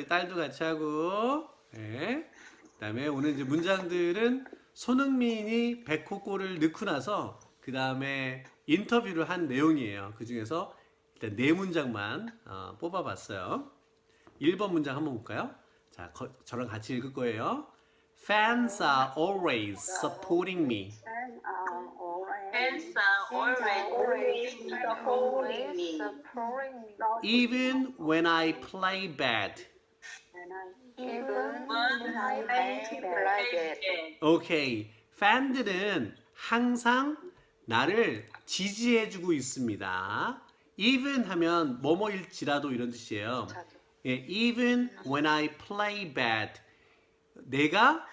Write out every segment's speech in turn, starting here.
저희 딸도 같이 하고. 네. 그다음에 오늘 이제 문장들은 손흥민이 100호 골을 넣고 나서 그 다음에 인터뷰를 한 내용이에요. 그 중에서 일단 네 문장만 어, 뽑아봤어요. 1번 문장 한번 볼까요? 자, 거- 저랑 같이 읽을 거예요. Fans are always supporting me. Fans are always supporting me. Even when I play bad. 오케이. 팬들은 항상 나를 지지해주고 있습니다. even 하면 뭐뭐일지라도 이런 뜻이에요. 예, even when I play bad. 내가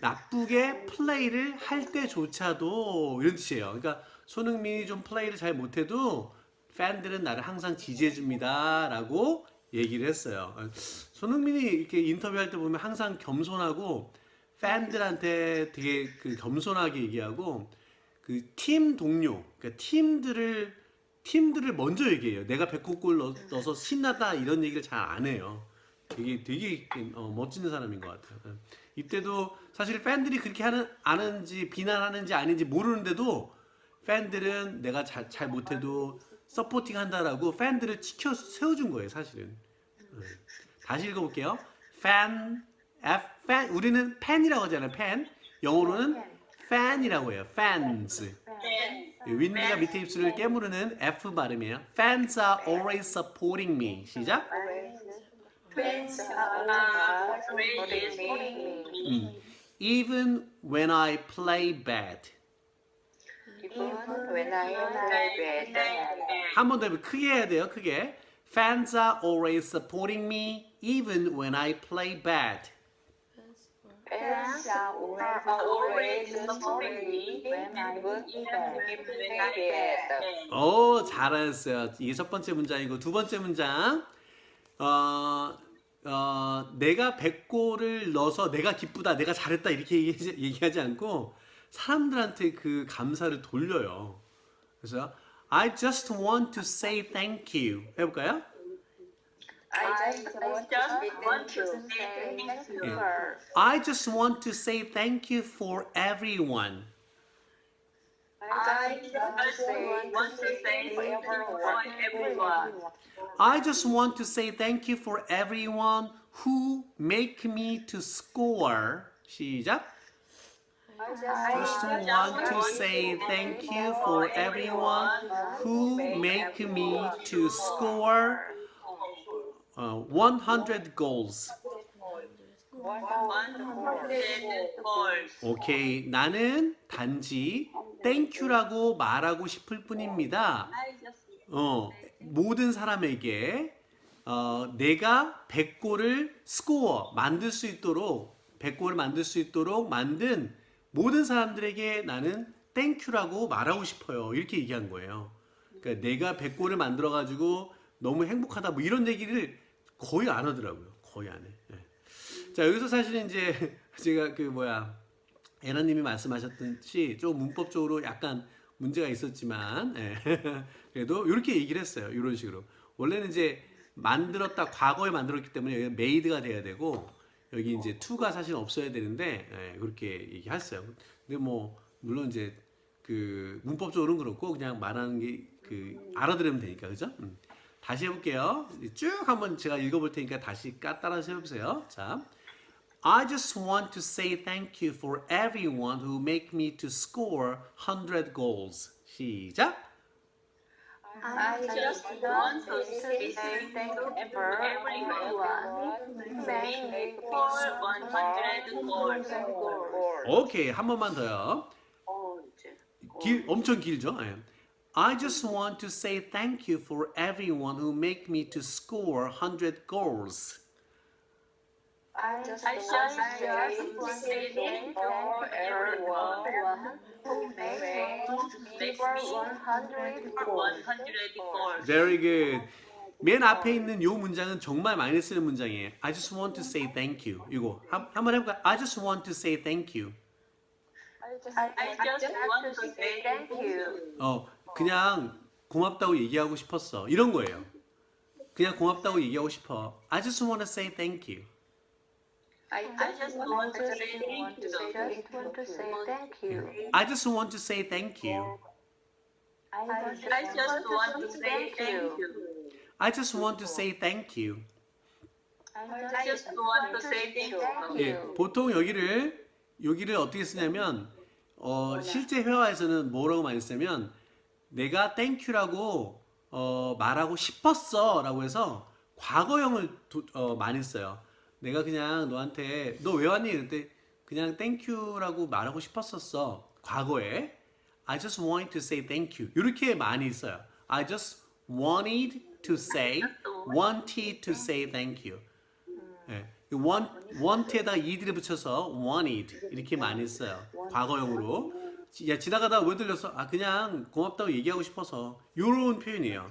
나쁘게 플레이를 할 때조차도 이런 뜻이에요. 그러니까 손흥민이 좀 플레이를 잘 못해도 팬들은 나를 항상 지지해줍니다 라고 얘기를 했어요. 손흥민이 이렇게 인터뷰할 때 보면 항상 겸손하고 팬들한테 되게 그 겸손하게 얘기하고 그 팀 동료, 그러니까 팀들을 팀들을 먼저 얘기해요. 내가 100골 넣- 넣어서 신나다 이런 얘기를 잘 안 해요. 되게 되게 어, 멋진 사람인 것 같아요. 예. 이때도 사실 팬들이 그렇게 하는 아는지 비난하는지 아닌지 모르는데도 팬들은 내가 잘, 잘 못해도 서포팅 한다라고 팬들을 지켜 세워준 거예요, 사실은. 예. 다시 읽어볼게요. fan, F, fan, 우리는 팬이라고 하잖아요, 팬. 영어로는 fan이라고 해요, fans. 윈디가 밑에 입술을 깨무르는 F 발음이에요. Fans are always supporting me. 시작. Fans are always supporting me. Even when I play bad. 한 번더 크게 해야 돼요. 크게. Fans are always supporting me even when I play bad. 오, 잘하셨어요. 이게 첫 번째 문장이고 두 번째 문장. 어, 어, 내가 100골을 넣어서 내가 기쁘다, 내가 잘했다 이렇게 얘기하지, 얘기하지 않고 사람들한테 그 감사를 돌려요. 그래서 I just want to say thank you. 해볼까요? I just I just want to say thank you. I just want to say thank you for everyone. I just want to say thank you for everyone. I just want to say thank you for everyone who make me to score. 시작. Just want to say thank you for everyone who make me to score uh, 100 goals. 100 goals. 오케이. 나는 단지 땡큐라고 말하고 싶을 뿐입니다. 어, 모든 사람에게 어, 내가 100골을 스코어 만들 수 있도록 100골을 만들 수 있도록 만든 모든 사람들에게 나는 땡큐라고 말하고 싶어요. 이렇게 얘기한 거예요. 그러니까 내가 100골을 만들어 가지고 너무 행복하다 뭐 이런 얘기를 거의 안 하더라고요. 거의 안 해. 예. 자, 여기서 사실은 이제 제가 그 뭐야 애나님이 말씀하셨듯이 좀 문법적으로 약간 문제가 있었지만 예. 그래도 이렇게 얘기를 했어요. 이런 식으로 원래는 이제 만들었다 과거에 만들었기 때문에 메이드가 돼야 되고 여기 이제 투가 사실 없어야 되는데 예, 그렇게 얘기했어요. 근데 뭐 물론 이제 그 문법적으로는 그렇고 그냥 말하는 게 그 알아들으면 되니까 그죠? 음. 다시 해볼게요. 쭉 한번 제가 읽어볼 테니까 다시 까 따라서 해보세요. 자. I just want to say thank you for everyone who make me to score 100 goals. 시작. I just want to say thank you for everyone who made me For 100 goals. 오케이 한 번만 더요. 길 엄청 길죠? 예. I just want to say thank you for everyone who make me to score 100 goals. I just I want to say thank you for everyone who made me makes score me 100 for 100 goals. Very good. 맨 앞에 있는 요 문장은 정말 많이 쓰는 문장이에요. I just want to say thank you. 이거 한, 한번 해볼까? I just want to say thank you. I just want to say thank you. 어, 그냥 고맙다고 얘기하고 싶었어. 이런 거예요. 그냥 고맙다고 얘기하고 싶어. I just want to say thank you. I I just want to say thank you. just want to say thank you. I just want to say thank you. I I just want to say thank you. I just want to say thank you. I just want to say thank you. 예, 보통 여기를 여기를 어떻게 쓰냐면 어, 실제 회화에서는 뭐라고 많이 쓰냐면 내가 땡큐라고 어, 말하고 싶었어라고 해서 과거형을 도- 어, 많이 써요. 내가 그냥 너한테 너 왜 왔니? 그때 그냥 땡큐라고 말하고 싶었었어. 과거에 I just wanted to say thank you. 이렇게 많이 써요. I just wanted to say wanted to say thank you. 예. 이 want, want에다가 ed를 붙여서 wanted 이렇게 많이 써요. 과거형으로. 지- 야 지나가다 왜 들렸어? 아 그냥 고맙다고 얘기하고 싶어서 요런 표현이에요.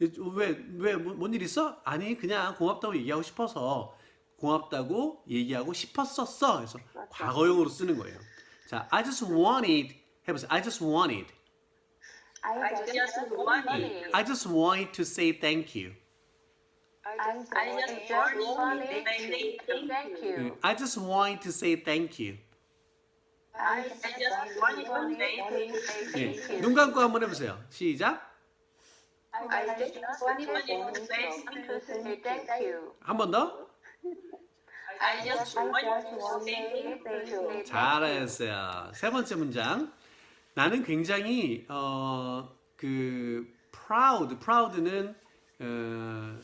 왜 왜 뭔 일 있어? 아니 그냥 고맙다고 얘기하고 싶어서 고맙다고 얘기하고 싶었었어. 그래서 과거형으로 쓰는 거예요. 자, I just wanted 해보세요. I just wanted. I just wanted. I just wanted to say thank you. I just wanted to say thank 예, you. I just wanted to say thank you. I just wanted to say 예, thank you. 눈 감고 한번 해보세요. 시작. I just wanted to say thank you. 한 번 더. I just I wanted just to want say to say thank you. 잘했어요. 세 번째 문장. 나는 굉장히 어, 그 proud, proud는 어,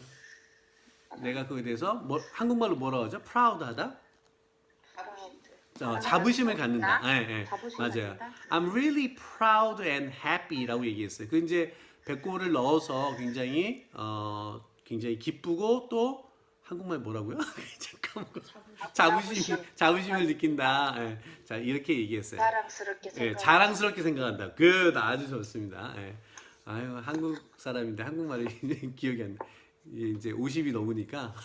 내가 그에 대해서 뭐, 한국말로 뭐라고 하죠? proud하다. 어, 자부심을 갖는다. 예, 예. 맞아요. I'm really proud and happy라고 얘기했어요. 그 이제 배꼽을 넣어서 굉장히 어, 굉장히 기쁘고 또 한국말 뭐라고요? 잠깐만. 자부심 자부심을 느낀다. 예. 자 이렇게 얘기했어요. 자랑스럽게 예, 생각. 자랑스럽게 생각한다. 그 아주 좋습니다. 예. 아유 한국 사람인데 한국말이 기억이 안 나. 예, 이제 50이 넘으니까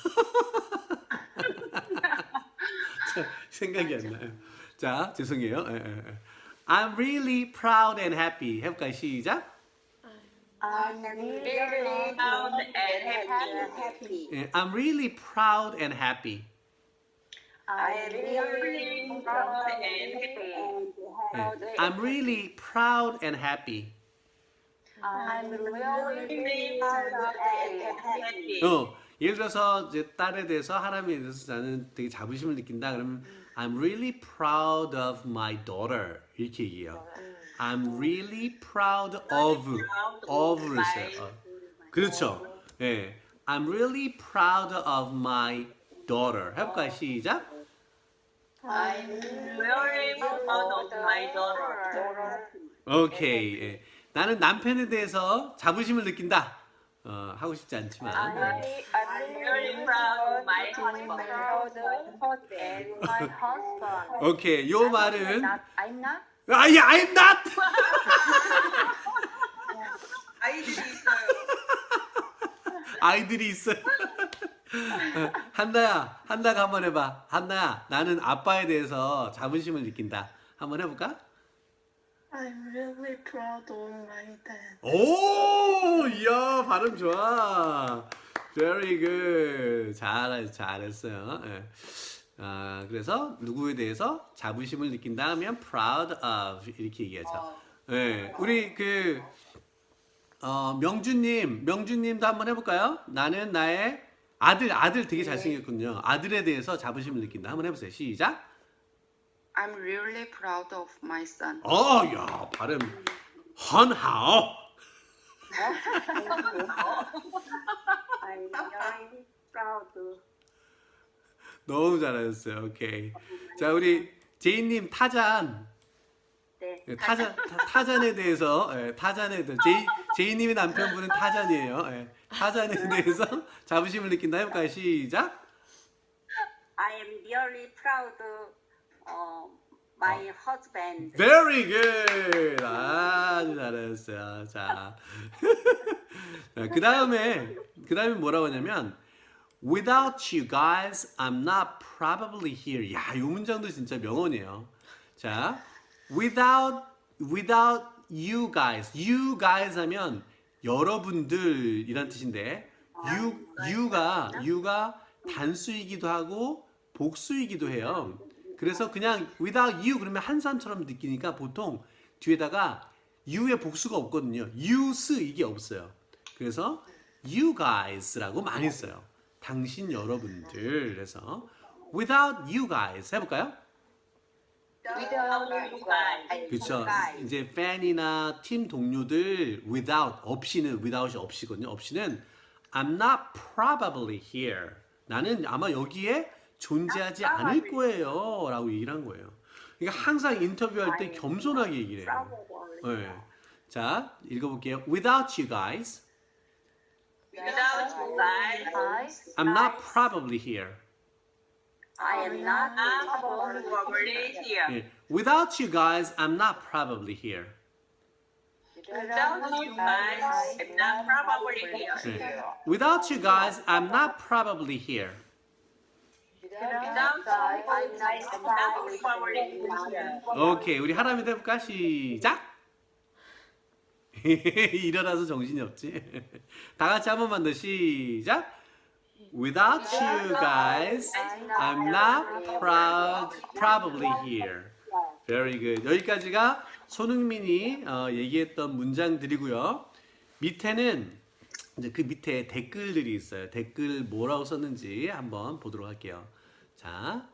자, 생각이 안 나요. 자 죄송해요. 예, 예, 예. I'm really proud and happy. 해볼까요? 시작. I'm really proud and happy. happy. 예, I'm really proud and happy. I'm really proud and happy. 예, I'm really proud and happy. I'm really Really proud proud and and happy. happy. 어, 예를 들어서 이제 딸에 대해서 하나님에 대해서 나는 되게 자부심을 느낀다. 그러면 I'm really proud of my daughter 이렇게 얘기해요. I'm really proud of of를 써요. 어. 그렇죠. 예, I'm really proud of my daughter. 해볼까요? 시작. I'm very proud of my daughter. 오케이. 예. 나는 남편에 대해서 자부심을 느낀다. 어, 하고 싶지 않지만. 예. I'm very proud of my husband. and my husband. 오케이. 요 말은 I'm not. 아이 I'm not. 아이들이 있어요. 아이들이 있어요. 한나야, 한나가 한번 해봐. 한나야, 나는 아빠에 대해서 자부심을 느낀다. 한번 해볼까? I'm really proud of my dad. 오, 이야, 발음 좋아. Very good. 잘, 잘했어요. 예. 아, 그래서 누구에 대해서 자부심을 느낀다 하면 proud of 이렇게 얘기하죠. 예, 우리 그 어, 명주님, 명주님도 한번 해볼까요? 나는 나의 아들, 아들 되게 잘생겼군요. 아들에 대해서 자부심을 느낀다. 한번 해보세요. 시작. I'm really proud of my son. 어, 야, 발음 헌하오. I'm very proud. 너무 잘하셨어요. 오케이. 자, 우리 제이님 타잔. 네. 예, 타잔 타, 타잔에 대해서 예, 타잔에 대해서 제이 제이님의 남편분은 타잔이에요. 예, 타잔에 대해서 자부심을 느낀다 해볼까요? 시작. I am really proud of my husband. Very good. 아주 잘했어요. 자, 그 다음에 그 다음에 뭐라고 하냐면 Without you guys, I'm not probably here. 야, 이 문장도 진짜 명언이에요. 자, without without you guys, you guys 하면 여러분들이란 뜻인데 you you가 you가 단수이기도 하고 복수이기도 해요. 그래서 그냥 without you 그러면 한 사람처럼 느끼니까 보통 뒤에다가 you의 복수가 없거든요. use 이게 없어요. 그래서 you guys라고 많이 써요. 당신 여러분들 그래서 without you guys 해볼까요? Without you guys. 그렇죠. 이제 팬이나 팀 동료들 without 없이는 without이 없이거든요. 없이는 I'm not probably here. 나는 아마 여기에 존재하지 않을 거예요라고 얘기를 한 거예요. 그러니까 항상 인터뷰할 때 겸손하게 얘기를 해요. 네. 자, 읽어볼게요. Without you guys, Without you guys, I'm not probably here. I am not probably here. 예. Without you guys, I'm not probably here. Without you guys, I'm not probably here. 예. Without you guys, I'm not probably here. Without you guys, I'm not probably here. 오케이, 우리 하람이도 해볼까? 시작! 일어나서 정신이 없지? 다 같이 한 번만 더 시작! Without you guys, I'm not proud, probably here. Very good. 여기까지가 손흥민이 어, 얘기했던 문장들이고요. 밑에는 이제 그 밑에 댓글들이 있어요. 댓글 뭐라고 썼는지 한번 보도록 할게요. 자,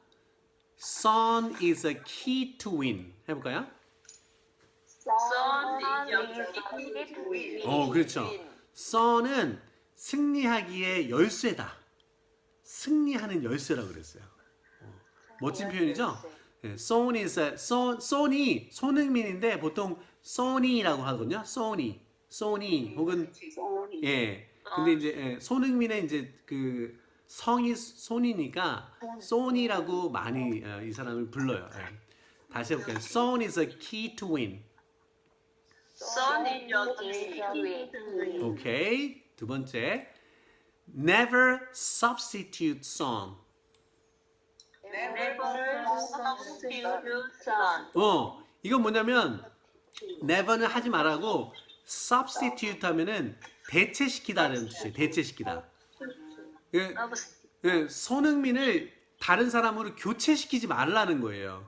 Son is a key to win. 해볼까요? To win. 어, 그렇죠. Son은 승리하기의 열쇠다. 승리하는 열쇠라고 그랬어요. 어, 멋진 표현이죠? 네, Son is a, Son, Son이 손흥민인데 보통 Sonny라고 하거든요. Sonny, Sonny 혹은 예. 근데 이제 예, 손흥민의 이제 그 성이 손이니까 Sonny라고 많이 어, 이 사람을 불러요. 예. 다시 해볼게요. Son is a key to win. To win. 오케이. 두 번째. Never substitute son. Never substitute son. 어, 이건 뭐냐면 never는 하지 말라고 substitute 하면은 대체시키다라는 뜻이에요. 대체시키다. 그, 그 손흥민을 다른 사람으로 교체시키지 말라는 거예요.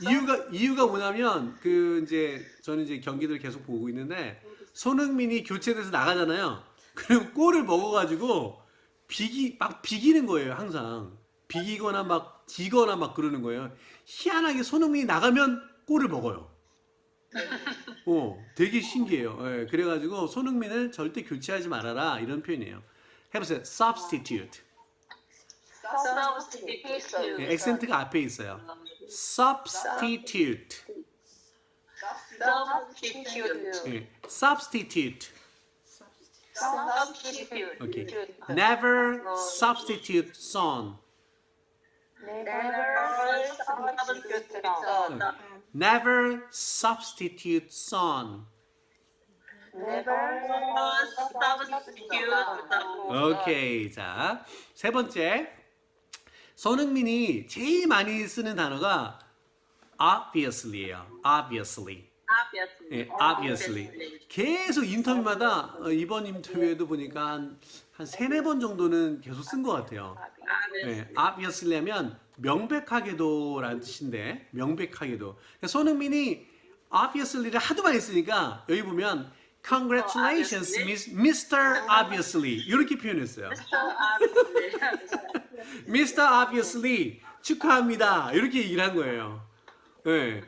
이유가 이유가 뭐냐면 그 이제 저는 이제 경기를 계속 보고 있는데 손흥민이 교체돼서 나가잖아요. 그럼 골을 먹어가지고 비기 막 비기는 거예요 항상 비기거나 막 지거나 막 그러는 거예요. 희한하게 손흥민이 나가면 골을 먹어요. 어, 되게 신기해요. 예, 그래가지고 손흥민을 절대 교체하지 말아라 이런 표현이에요. 해보세요. substitute. Substitute. 예, 액센트가 앞에 있어요. substitute. Substitute. 예, substitute. Substitute. 오케이. Never substitute son. Never substitute son. Never substitute son. Never substitute. 오케이. 자, 세 번째. 손흥민이 제일 많이 쓰는 단어가 obviously예요. obviously. Obviously. 예, obviously. 계속 인터뷰마다 어, 이번 인터뷰에도 보니까 한, 한 세네 번 정도는 계속 쓴 것 같아요. 예, obviously 하면 명백하게도 라는 뜻인데 명백하게도. 그러니까 손흥민이 obviously를 하도 많이 쓰니까 여기 보면 congratulations, Miss, Mr. Obviously 이렇게 표현했어요. Mr. Obviously 축하합니다 이렇게 얘기를 한 거예요. 예.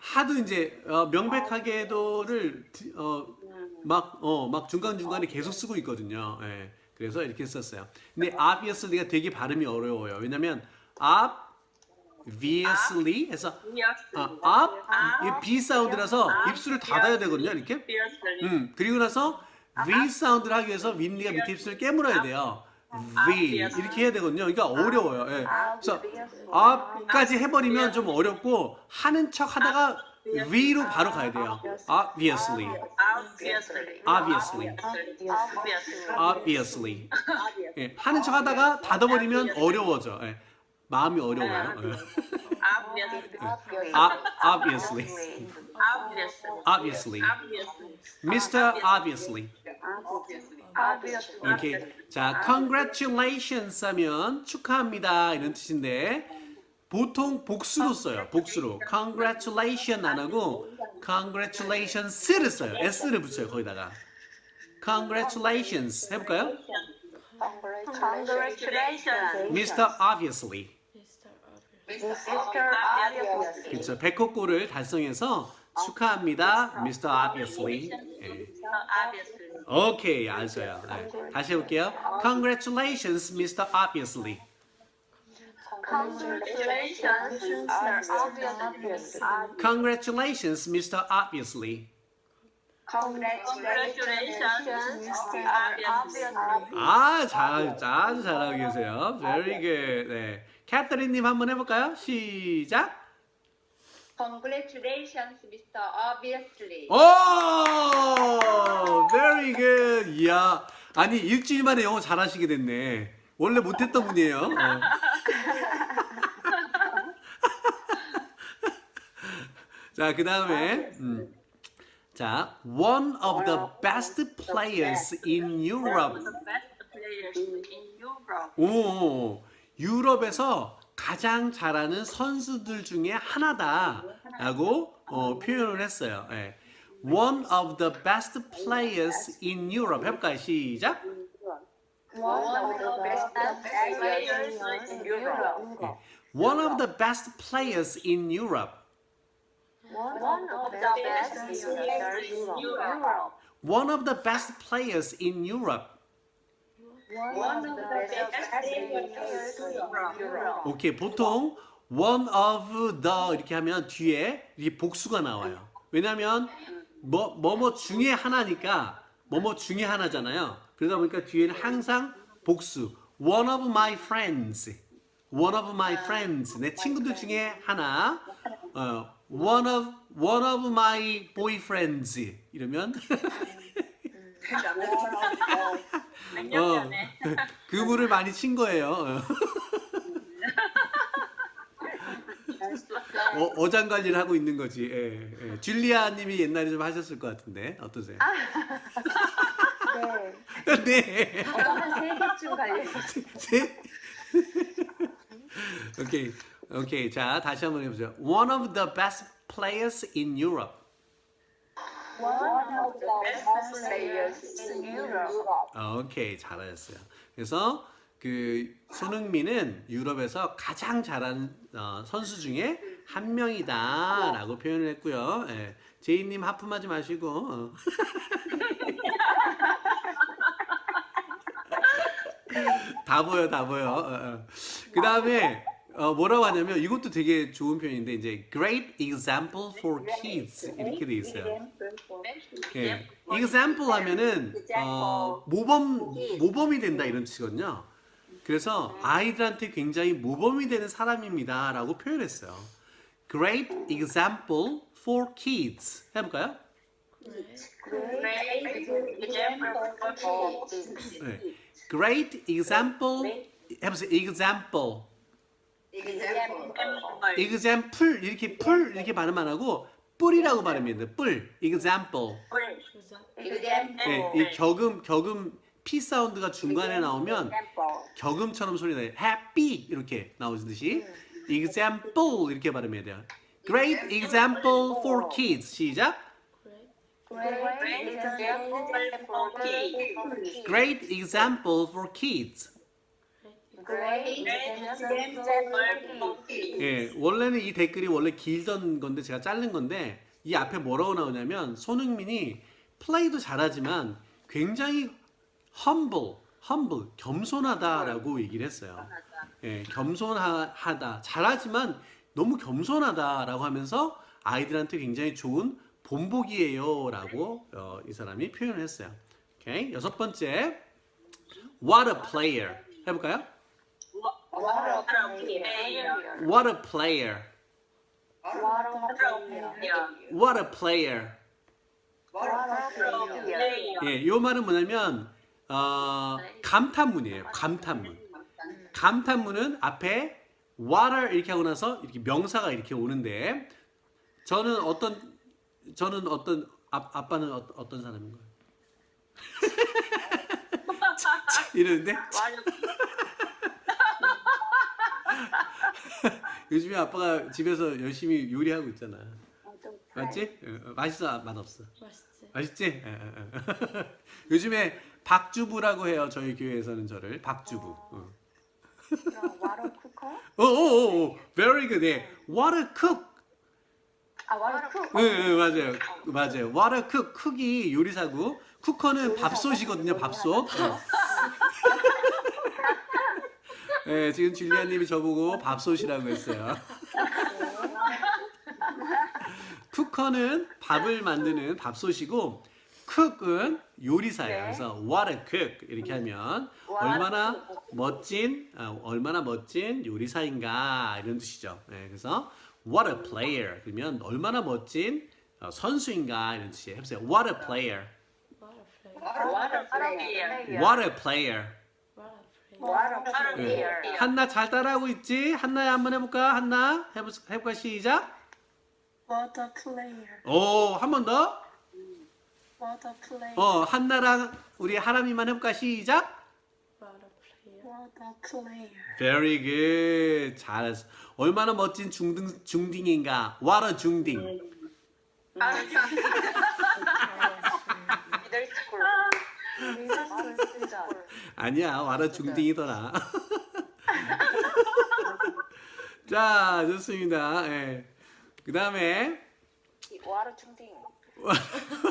하도 이제 어, 명백하게도를 어 막 어 막 중간 중간에 계속 쓰고 있거든요. 예. 그래서 이렇게 썼어요. 근데 obviously가 되게 발음이 어려워요. 왜냐면 obviously 해서 아, up 이 B 사운드라서 입술을 닫아야 되거든요. 이렇게. 음 그리고 나서 V 사운드를 하기 위해서 윗니가 밑에 입술을 깨물어야 돼요. V 이렇게 해야 되거든요. 그러니까 어려워요. 예. 그래서 up까지 해버리면 좀 어렵고 하는 척 하다가 V로 바로 가야 돼요. Obviously, Obviously. obviously. 예, 하는 척 하다가 닫아버리면 어려워져. 예. 마음이 어려워요. 예. Obviously. 아, obviously, Obviously. obviously, Obviously. 이렇게 자, congratulations 하면 축하합니다 이런 뜻인데 보통 복수로 써요. 복수로 congratulation 안 하고 congratulations를 써요. s를 붙여요 거기다가 congratulations 해볼까요? Congratulations. Mr. Obviously Mr. Obviously. 그렇죠. 100호골을 달성해서 축하합니다, Mr. Obviously. 예. 오케이, 알았어요. 네. 다시 해볼게요. Congratulations, Mr. Obviously. Congratulations, Mr. Obviously. Congratulations, Mr. Obviously. Congratulations, Mr. Obviously. 아, 잘, 아주 잘하고 계세요. Very good. 네. 캐터린님 한번 해볼까요? 시작. Congratulations, Mr. Obviously. 오, very good. 이야, 아니 일주일 만에 영어 잘하시게 됐네. 원래 못했던 분이에요. 어. 자, 그 다음에 음. 자, one of the best players in Europe. The best players in Europe. 오, 유럽에서 가장 잘하는 선수들 중에 하나다라고 어, 표현을 했어요. 예. One of the best players in Europe. 해볼까요? 시작. One of the best players in Europe. 예. One of the best players in Europe. One of the best players in Europe. One of the best players in Europe. One of the best players in Europe. 오케이, 보통 one of the 이렇게 하면 뒤에 이렇게 복수가 나와요. 왜냐하면 뭐 뭐뭐 중에 하나니까 뭐뭐 중에 하나잖아요. 그러다 보니까 뒤에는 항상 복수. One of my friends. One of my friends. 내 친구들 중에 하나. 어, one of one of my boyfriends. 이러면 어, 그분을 많이 친 거예요. 어. 어, 어장 관리를 하고 있는 거지. 예, 예. 줄리아 님이 옛날에 좀 하셨을 것 같은데 어떠세요? 네. 네. 한세 개쯤 갈려요. 세- 오케이, 오케이. 자 다시 한번 해 보죠. One of the best players in Europe. One of the best players in Europe. 오케이, 잘하셨어요. 그래서 그 손흥민은 유럽에서 가장 잘하는 어, 선수 중에 한 명이다라고 표현을 했고요. 예. 제이님 하품하지 마시고. 어. 다 보여, 다 보여. 그 다음에 어, 뭐라고 하냐면 이것도 되게 좋은 표현인데 이제 great example for kids 이렇게 돼 있어요. 예. example 하면은 어, 모범 모범이 된다 이런 뜻이거든요. 그래서 아이들한테 굉장히 모범이 되는 사람입니다라고 표현했어요. Great example for kids 해볼까요? 네. Great example 해보세요. Example, Example. example 이렇게 풀 이렇게 발음 안 하고 뿔이라고 발음해야 돼. 뿔. Example. Example. 네, 이 격음 격음 P 사운드가 중간에 나오면 격음처럼 소리 나요. happy 이렇게 나오듯이 example 이렇게 발음해야 돼요. Great example for kids. 시작. Great example for kids. Great. 예, 원래는 이 댓글이 원래 길던 건데 제가 자른 건데 이 앞에 뭐라고 나오냐면 손흥민이 플레이도 잘하지만 굉장히 humble, humble, 겸손하다라고 얘기를 했어요. 예, 겸손하다, 잘하지만 너무 겸손하다라고 하면서 아이들한테 굉장히 좋은 본보기예요라고 어, 이 사람이 표현을 했어요. 오케이, 여섯 번째, what a player 해 볼까요? What a player. What a player, What a player. what a player. What a player. 예, 이 말은 뭐냐면 어, 감탄문이에요. 감탄문. 감탄문은 앞에 water 이렇게 하고 나서 이렇게 명사가 이렇게 오는데 저는 어떤 저는 어떤 아, 아빠는 어, 어떤 사람인 거예요? 이러는데. 요즘에 아빠가 집에서 열심히 요리하고 있잖아. 맞지? 어, 어, 맛있어? 맛없어? 맛있지? 맛있지? 요즘에 박주부라고 해요. 저희 교회에서는 저를 박주부. 어. 그럼 와로 쿠커? 오, 오, 오, very good. 예. A cook. 아 와로 쿠. 예, 예, 맞아요. 맞아요. A cook. 쿡이 요리사고, 쿠커는 밥솥이거든요. 밥솥. 예, 지금 줄리아님이 저보고 밥솥이라고 했어요. 쿠커는 밥을 만드는 밥솥이고, 쿡은 요리사예요. 네. 그래서 what a cook 이렇게 하면 얼마나 멋진, 아, 얼마나 멋진 요리사인가 이런 뜻이죠. 네, 그래서 what a player 그러면 얼마나 멋진 어, 선수인가 이런 뜻이에요. 해보세요. What a player. What a. What What a player. 예. 한나 잘 따라하고 있지? 한나야 한번 해볼까? 한나 해볼, 해볼까? 시작. What a player. 오, 한 번 더. What a player. 어, 한나랑 우리 하람이만 해볼까? 시작. What a player. What a player. Very good. 잘했어. 얼마나 멋진 중등 중딩인가? What a 중딩. 아, 미 아니야, what a 중딩이더라. 자, 좋습니다. 예. 그 다음에 와로 중딩.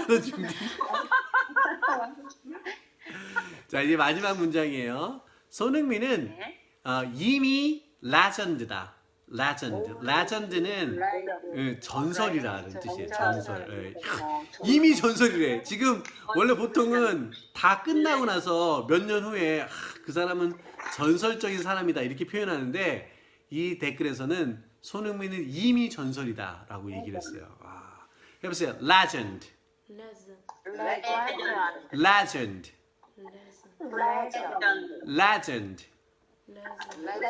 a 중딩. 자, 이제 마지막 문장이에요. 손흥민은 네. 어, 이미 레전드다. 레전드. 레전드는 예, 전설이라는 뜻이에요. 전설. 예. 이미 전설이래. 지금 원래 보통은 다 끝나고 나서 몇 년 후에 아, 그 사람은 전설적인 사람이다 이렇게 표현하는데 이 댓글에서는 손흥민은 이미 전설이다라고 얘기를 했어요. 와. 해보세요. legend, Legend. legend,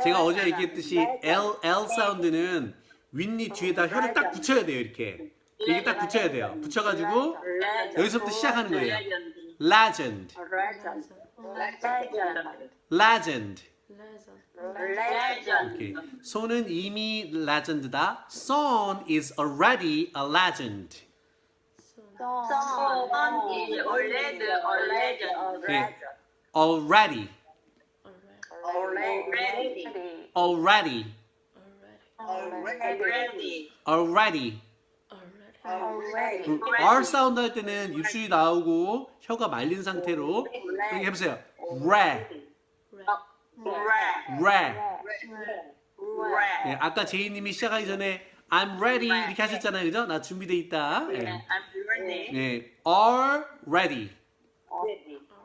제가 어제 얘기했듯이 L L 사운드는 윗니 뒤에다 혀를 딱 붙여야 돼요. 이렇게 이렇게 딱 붙여야 돼요. 붙여가지고 여기서부터 시작하는 거예요. legend, Legend. 오케이. 손은 이미 레전드다. Son is already a legend. So. Son is already a legend. 네. Already, Already. already. already, Already. Already. 그 R 사운드 할 때는 입술이 나오고 혀가 말린 상태로 여기 해보세요. re, re. Red. 네, 아까 제이님이 시작하기 전에 I'm ready 이렇게 하셨잖아요, 그죠? 나 준비돼 있다. 네. I'm ready. 네, are ready.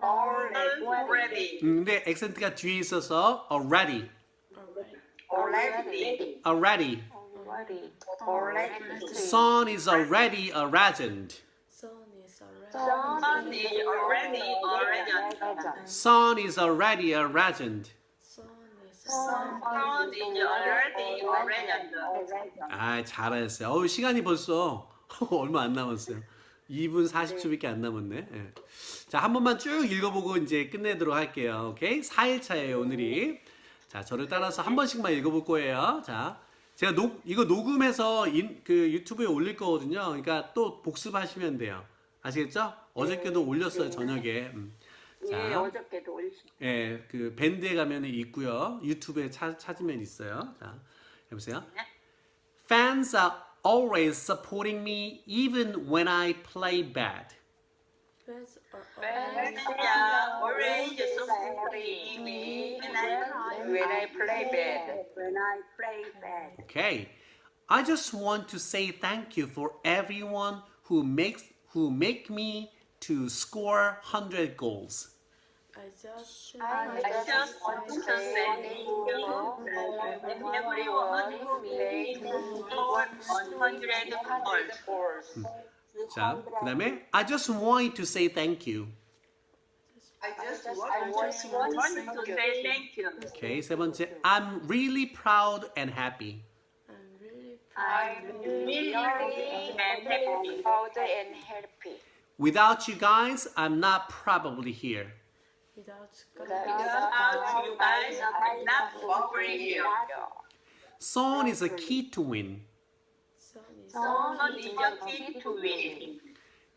Already. 음, 근데 액센트가 뒤에 있어서 already, Already. already. already. already. already. Son is already a legend. Son is already. Son is already a legend. Son is already a legend. Son is Son is already a legend. 아, 잘하셨어요. 어우, 시간이 벌써 얼마 안 남았어요. 2분 40초밖에 안 남았네. 예. 자, 한 번만 쭉 읽어보고 이제 끝내도록 할게요. 오케이? 4일차예요, 오늘이. 자, 저를 따라서 한 번씩만 읽어볼 거예요. 자, 제가 녹, 이거 녹음해서 인, 그 유튜브에 올릴 거거든요. 그러니까 또 복습하시면 돼요. 아시겠죠? 어저께도 올렸어요, 저녁에. 음. 예, 어저께도 올리시. 예, 그 밴드에 가면 있고요. 유튜브에 차, 찾으면 있어요. 자, 해보세요. Fans are always supporting me even when I play bad. Fans are Fans already. are already supporting me when I When I play bad. When I play bad. Okay. I just want to say thank you for everyone who makes who make me to score 100 goals. I just. I I just want to say thank you to everyone who made me score 100 goals. 자, 그다음에 I just want to say thank you. I just I want just want to say thank you. 오케이. 세 번째 I'm really proud and happy. I'm really I'm really and happy. proud and happy. Without you guys, I'm not probably here. without Without you guys, I'm not over here. Son is a key to win. Son is Son is a key to win.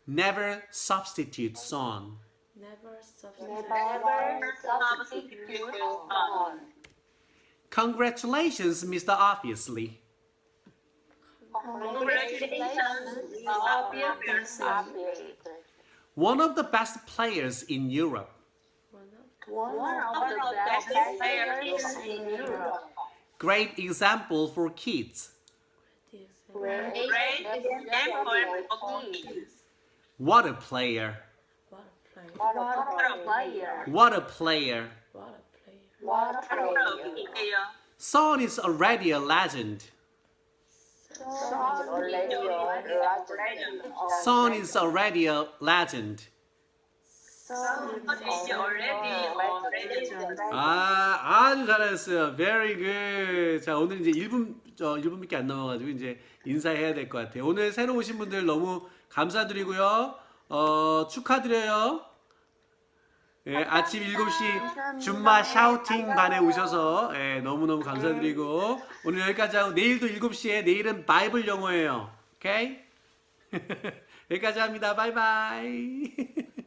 Never substitute son. never substitute. Never substitute on. Congratulations, Mr. Obviously. Congratulations, obviously. Obviously. One of the best players in Europe. One of One One of the best players in Europe. Great example for kids. the example. Great Great example for kids. What a player. What a player. What a player. What a player. What a player. What a player. player. Son is already a legend. Son already a legend. Son is already a legend. Son is already a legend. 아, 아주 잘하셨어요. Very good. 자, 오늘 이제 1분, 어, 1분밖에 안 남아가지고 이제 인사해야 될 것 같아요. 오늘 새로 오신 분들 너무 감사드리고요. 어, 축하드려요. 예, 아침 7시 줌마 샤우팅 반에 오셔서 예, 너무너무 감사드리고 오늘 여기까지 하고 내일도 7시에 내일은 바이블 영어예요. 오케이? 여기까지 합니다. 바이바이.